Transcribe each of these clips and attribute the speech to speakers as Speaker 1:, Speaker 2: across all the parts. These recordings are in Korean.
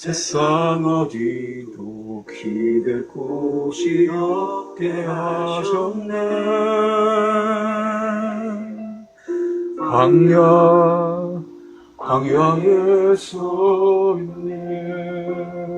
Speaker 1: 세상 어디도 기댈 곳이 없게 하셨네. 광야 광야에 서 있네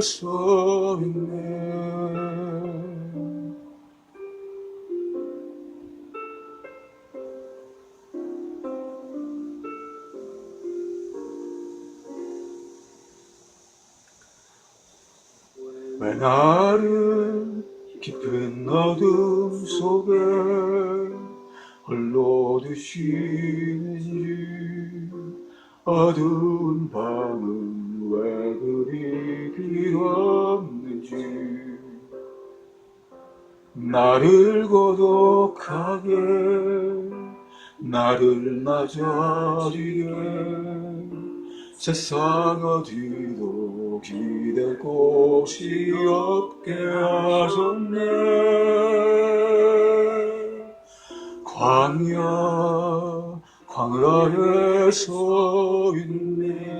Speaker 1: 서 있네. 왜 나를 깊은 어둠 속에 홀로 두시는지 어두운 밤은 왜 그리 나를 고독하게 나를 낮아지게 세상 어디도 기댈 곳이 없게 하셨네. 광야 광야에 서 있네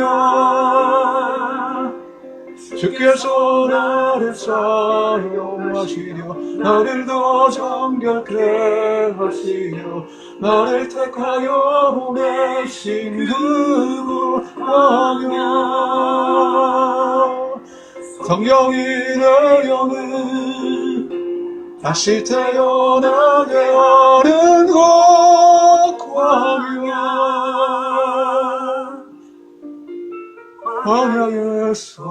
Speaker 1: 주께서 나를 사용하시려 나를 더 정결케 하시려 나를 택하여 보내신 그곳 광야. 성령이 내 영을 다시 태어나게 하는 곳 광야. 광야에 서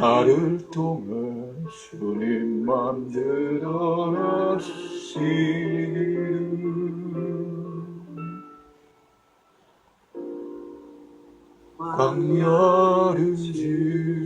Speaker 1: 나를 통해 주님 만들어내시는 광야를 지나며